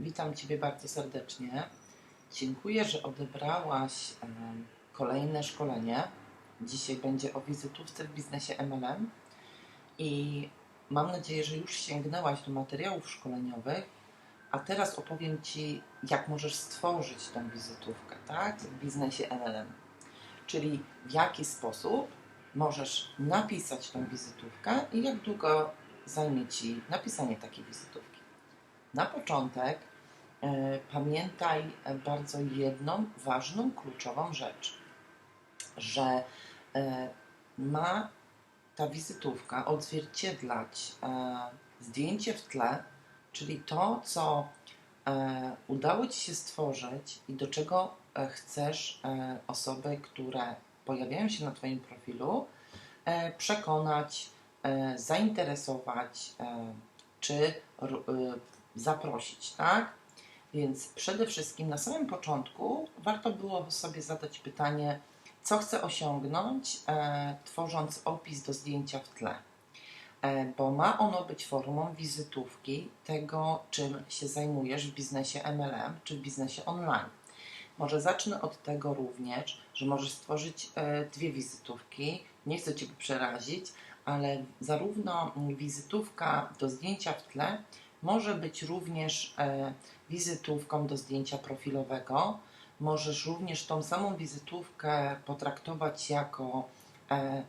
Witam Ciebie bardzo serdecznie. Dziękuję, że odebrałaś kolejne szkolenie. Dzisiaj będzie o wizytówce w biznesie MLM i mam nadzieję, że już sięgnęłaś do materiałów szkoleniowych, a teraz opowiem Ci, jak możesz stworzyć tą wizytówkę, tak, w biznesie MLM. Czyli w jaki sposób możesz napisać tą wizytówkę i jak długo zajmie Ci napisanie takiej wizytówki. Na początek e, pamiętaj bardzo jedną ważną, kluczową rzecz, że e, ma ta wizytówka odzwierciedlać e, zdjęcie w tle, czyli to, co udało Ci się stworzyć i do czego chcesz osoby, które pojawiają się na Twoim profilu, przekonać, zainteresować, czy zaprosić, tak? Więc przede wszystkim na samym początku warto było sobie zadać pytanie, co chcę osiągnąć, e, tworząc opis do zdjęcia w tle. E, bo ma ono być formą wizytówki tego, czym się zajmujesz w biznesie MLM czy w biznesie online. Może zacznę od tego również, że możesz stworzyć e, dwie wizytówki. Nie chcę Cię przerazić, ale zarówno wizytówka do zdjęcia w tle może być również e, wizytówką do zdjęcia profilowego. Możesz również tą samą wizytówkę potraktować jako e,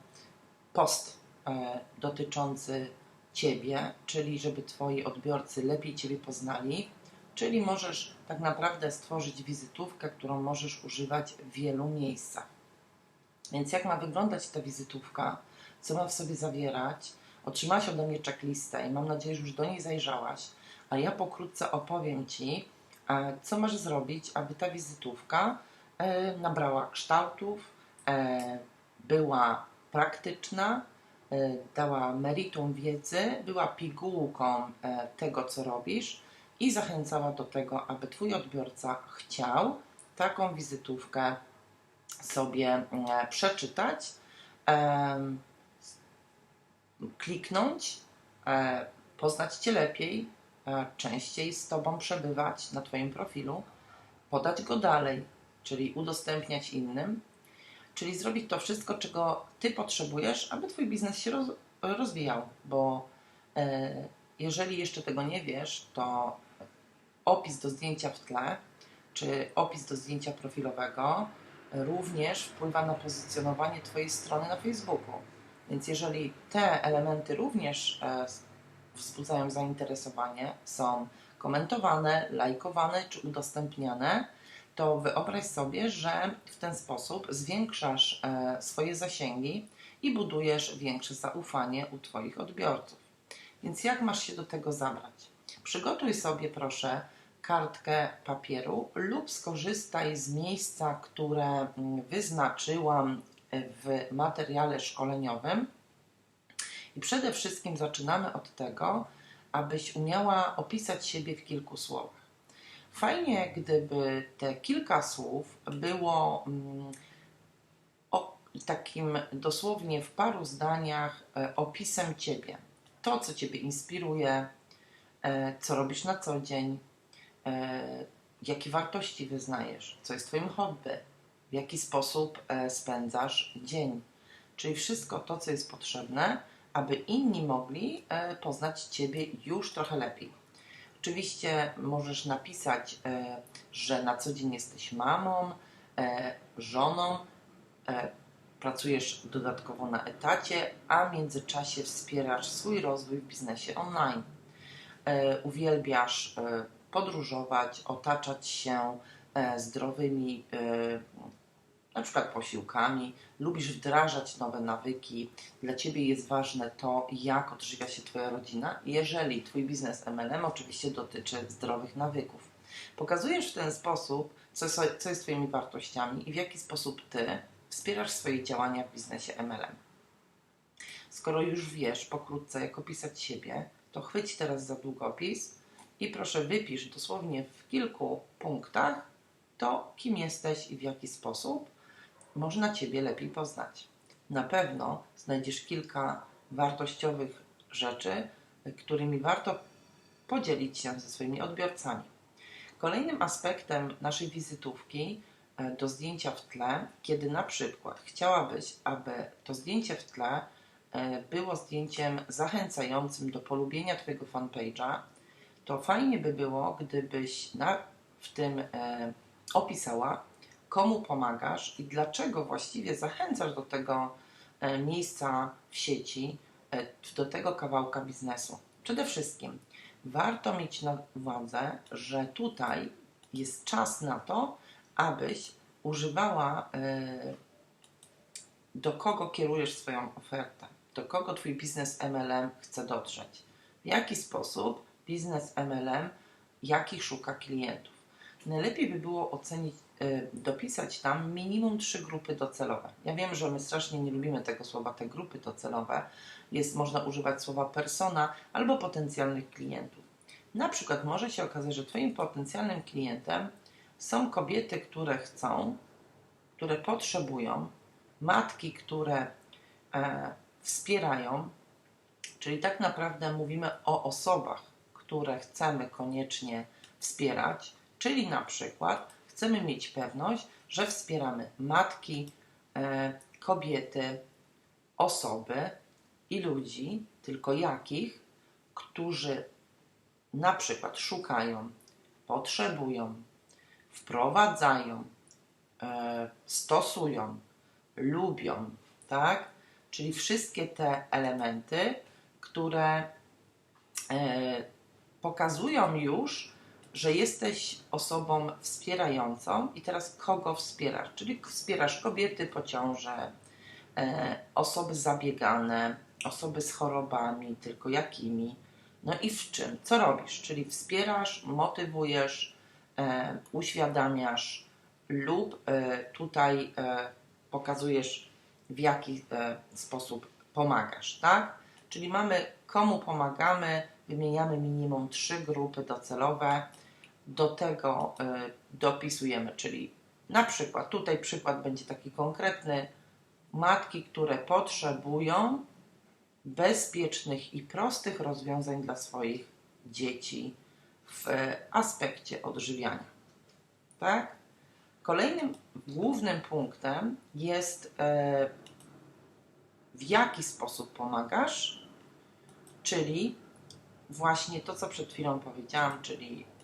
post e, dotyczący Ciebie, czyli żeby Twoi odbiorcy lepiej Ciebie poznali. Czyli możesz tak naprawdę stworzyć wizytówkę, którą możesz używać w wielu miejscach. Więc jak ma wyglądać ta wizytówka? Co ma w sobie zawierać? Otrzymałaś ode mnie checklistę i mam nadzieję, że już do niej zajrzałaś, a ja pokrótce opowiem Ci, e, co masz zrobić, aby ta wizytówka e, nabrała kształtów, e, była praktyczna, dała meritum wiedzy, była pigułką tego, co robisz i zachęcała do tego, aby Twój odbiorca chciał taką wizytówkę sobie e, przeczytać, kliknąć, e, poznać Cię lepiej, e, częściej z Tobą przebywać na Twoim profilu, podać go dalej, czyli udostępniać innym, czyli zrobić to wszystko, czego Ty potrzebujesz, aby Twój biznes się roz, rozwijał, bo e, jeżeli jeszcze tego nie wiesz, to opis do zdjęcia w tle, czy opis do zdjęcia profilowego również wpływa na pozycjonowanie Twojej strony na Facebooku. Więc jeżeli te elementy również e, wzbudzają zainteresowanie, są komentowane, lajkowane czy udostępniane, to wyobraź sobie, że w ten sposób zwiększasz e, swoje zasięgi i budujesz większe zaufanie u Twoich odbiorców. Więc jak masz się do tego zabrać? Przygotuj sobie proszę kartkę papieru lub skorzystaj z miejsca, które mm, wyznaczyłam w materiale szkoleniowym. I przede wszystkim zaczynamy od tego, abyś umiała opisać siebie w kilku słowach. Fajnie, gdyby te kilka słów było mm, takim dosłownie w paru zdaniach e, opisem ciebie. To, co ciebie inspiruje, e, co robisz na co dzień, e, jakie wartości wyznajesz, co jest Twoim hobby, w jaki sposób e, spędzasz dzień. Czyli wszystko to, co jest potrzebne, aby inni mogli e, poznać Ciebie już trochę lepiej. Oczywiście możesz napisać, e, że na co dzień jesteś mamą, żoną, pracujesz dodatkowo na etacie, a w międzyczasie wspierasz swój rozwój w biznesie online. Uwielbiasz podróżować, otaczać się zdrowymi na przykład posiłkami, lubisz wdrażać nowe nawyki, dla Ciebie jest ważne to, jak odżywia się Twoja rodzina, jeżeli Twój biznes MLM oczywiście dotyczy zdrowych nawyków. Pokazujesz w ten sposób, co, co jest Twoimi wartościami i w jaki sposób Ty wspierasz swoje działania w biznesie MLM. Skoro już wiesz pokrótce, jak opisać siebie, to chwyć teraz za długopis i proszę wypisz dosłownie w kilku punktach to, kim jesteś i w jaki sposób można Ciebie lepiej poznać. Na pewno znajdziesz kilka wartościowych rzeczy, którymi warto podzielić się ze swoimi odbiorcami. Kolejnym aspektem naszej wizytówki e, do zdjęcia w tle, kiedy na przykład chciałabyś, aby to zdjęcie w tle e, było zdjęciem zachęcającym do polubienia Twojego fanpage'a, to fajnie by było, gdybyś na, w tym e, opisała, komu pomagasz i dlaczego właściwie zachęcasz do tego e, miejsca w sieci, e, do tego kawałka biznesu. Przede wszystkim warto mieć na uwadze, że tutaj jest czas na to, abyś używała, e, do kogo kierujesz swoją ofertę, do kogo Twój biznes MLM chce dotrzeć, w jaki sposób biznes MLM, jakich szuka klientów. Najlepiej by było ocenić, dopisać tam minimum trzy grupy docelowe. Ja wiem, że my strasznie nie lubimy tego słowa, te grupy docelowe. Jest, można używać słowa persona albo potencjalnych klientów. Na przykład może się okazać, że Twoim potencjalnym klientem są kobiety, które chcą, które potrzebują, matki, które e, wspierają, czyli tak naprawdę mówimy o osobach, które chcemy koniecznie wspierać, czyli na przykład chcemy mieć pewność, że wspieramy matki, e, kobiety, osoby i ludzi, tylko jakich, którzy na przykład szukają, potrzebują, wprowadzają, e, stosują, lubią, tak? Czyli wszystkie te elementy, które e, pokazują już, że jesteś osobą wspierającą i teraz kogo wspierasz? Czyli wspierasz kobiety po ciąży, e, osoby zabiegane, osoby z chorobami, tylko jakimi. No i w czym? Co robisz? Czyli wspierasz, motywujesz, e, uświadamiasz lub e, tutaj e, pokazujesz, w jaki sposób pomagasz, tak? Czyli mamy komu pomagamy, wymieniamy minimum trzy grupy docelowe, do tego y, dopisujemy, czyli na przykład, tutaj przykład będzie taki konkretny, matki, które potrzebują bezpiecznych i prostych rozwiązań dla swoich dzieci w aspekcie odżywiania. Tak? Kolejnym głównym punktem jest e, w jaki sposób pomagasz, czyli właśnie to, co przed chwilą powiedziałam, czyli e,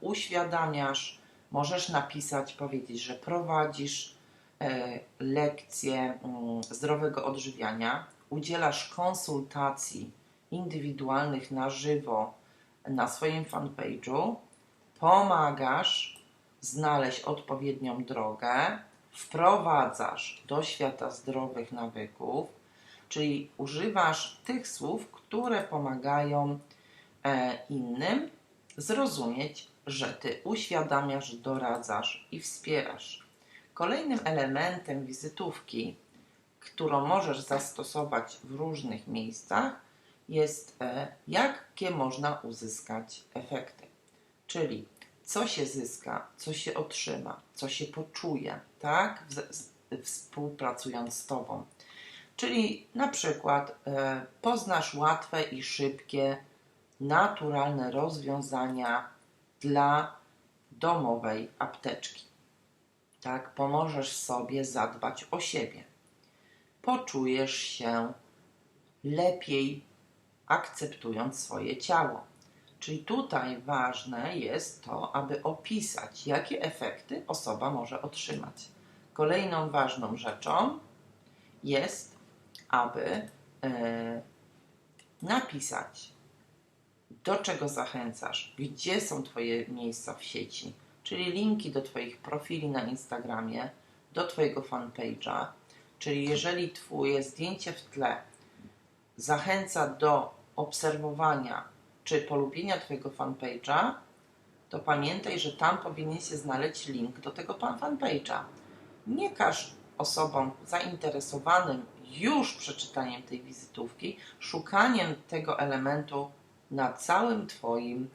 uświadamiasz, możesz napisać, powiedzieć, że prowadzisz e, lekcje mm, zdrowego odżywiania, udzielasz konsultacji indywidualnych na żywo na swoim fanpage'u, pomagasz znaleźć odpowiednią drogę, wprowadzasz do świata zdrowych nawyków, czyli używasz tych słów, które pomagają e, innym zrozumieć, że ty uświadamiasz, doradzasz i wspierasz. Kolejnym elementem wizytówki, którą możesz zastosować w różnych miejscach, jest e, jakie można uzyskać efekty. Czyli co się zyska, co się otrzyma, co się poczuje, tak? Współpracując z Tobą. Czyli na przykład e, poznasz łatwe i szybkie, naturalne rozwiązania dla domowej apteczki. Tak, pomożesz sobie zadbać o siebie. Poczujesz się lepiej, akceptując swoje ciało. Czyli tutaj ważne jest to, aby opisać, jakie efekty osoba może otrzymać. Kolejną ważną rzeczą jest aby e, napisać, do czego zachęcasz, gdzie są Twoje miejsca w sieci, czyli linki do Twoich profili na Instagramie, do Twojego fanpage'a, czyli jeżeli Twoje zdjęcie w tle zachęca do obserwowania czy polubienia Twojego fanpage'a, to pamiętaj, że tam powinien się znaleźć link do tego fanpage'a. Nie każ osobom zainteresowanym już przeczytaniem tej wizytówki, szukaniem tego elementu na całym Twoim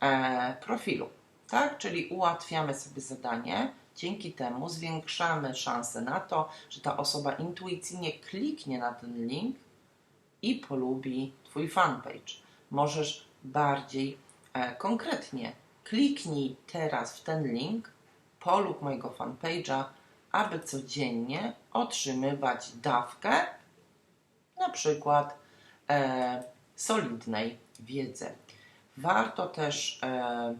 e, profilu. Tak? Czyli ułatwiamy sobie zadanie, dzięki temu zwiększamy szanse na to, że ta osoba intuicyjnie kliknie na ten link i polubi Twój fanpage. Możesz bardziej e, konkretnie kliknij teraz w ten link, polub mojego fanpage'a, aby codziennie otrzymywać dawkę, na przykład e, solidnej wiedzy. Warto też e,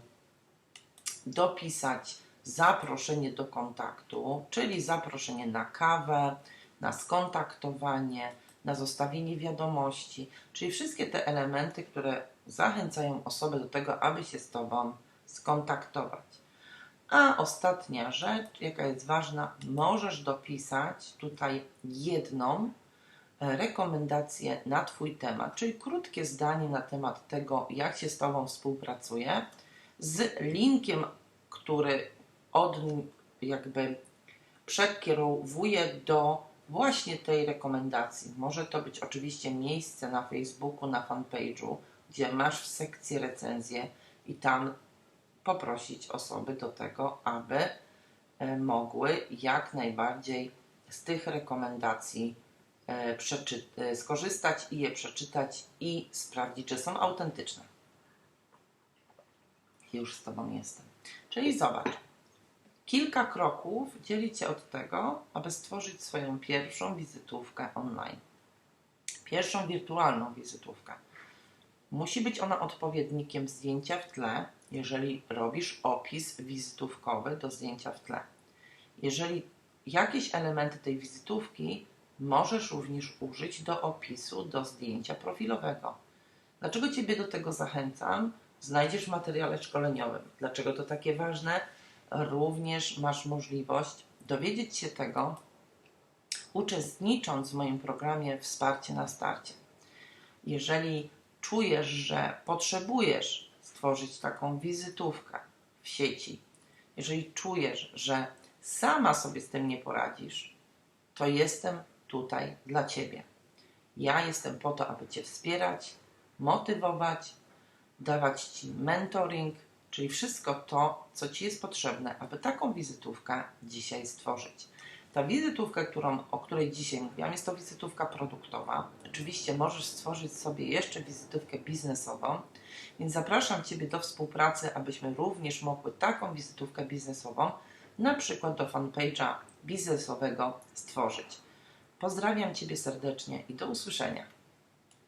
dopisać zaproszenie do kontaktu, czyli zaproszenie na kawę, na skontaktowanie, na zostawienie wiadomości, czyli wszystkie te elementy, które zachęcają osobę do tego, aby się z Tobą skontaktować. A ostatnia rzecz, jaka jest ważna, możesz dopisać tutaj jedną e, rekomendację na Twój temat, czyli krótkie zdanie na temat tego, jak się z Tobą współpracuje, z linkiem, który od jakby przekierowuje do właśnie tej rekomendacji. Może to być oczywiście miejsce na Facebooku, na fanpage'u, gdzie masz w sekcji recenzje i tam poprosić osoby do tego, aby e, mogły jak najbardziej z tych rekomendacji skorzystać i je przeczytać i sprawdzić, czy są autentyczne. Już z Tobą jestem. Czyli zobacz, kilka kroków dzieli Cię od tego, aby stworzyć swoją pierwszą wizytówkę online. Pierwszą wirtualną wizytówkę. Musi być ona odpowiednikiem zdjęcia w tle, jeżeli robisz opis wizytówkowy do zdjęcia w tle. Jeżeli jakieś elementy tej wizytówki możesz również użyć do opisu do zdjęcia profilowego. Dlaczego Ciebie do tego zachęcam? Znajdziesz w materiale szkoleniowym. Dlaczego to takie ważne? Również masz możliwość dowiedzieć się tego, uczestnicząc w moim programie Wsparcie na starcie. Jeżeli czujesz, że potrzebujesz stworzyć taką wizytówkę w sieci, jeżeli czujesz, że sama sobie z tym nie poradzisz, to jestem tutaj dla Ciebie. Ja jestem po to, aby Cię wspierać, motywować, dawać Ci mentoring, czyli wszystko to, co Ci jest potrzebne, aby taką wizytówkę dzisiaj stworzyć. Ta wizytówka, którą, o której dzisiaj mówiłam, jest to wizytówka produktowa. Oczywiście możesz stworzyć sobie jeszcze wizytówkę biznesową, więc zapraszam Ciebie do współpracy, abyśmy również mogły taką wizytówkę biznesową, na przykład do fanpage'a biznesowego stworzyć. Pozdrawiam Ciebie serdecznie i do usłyszenia.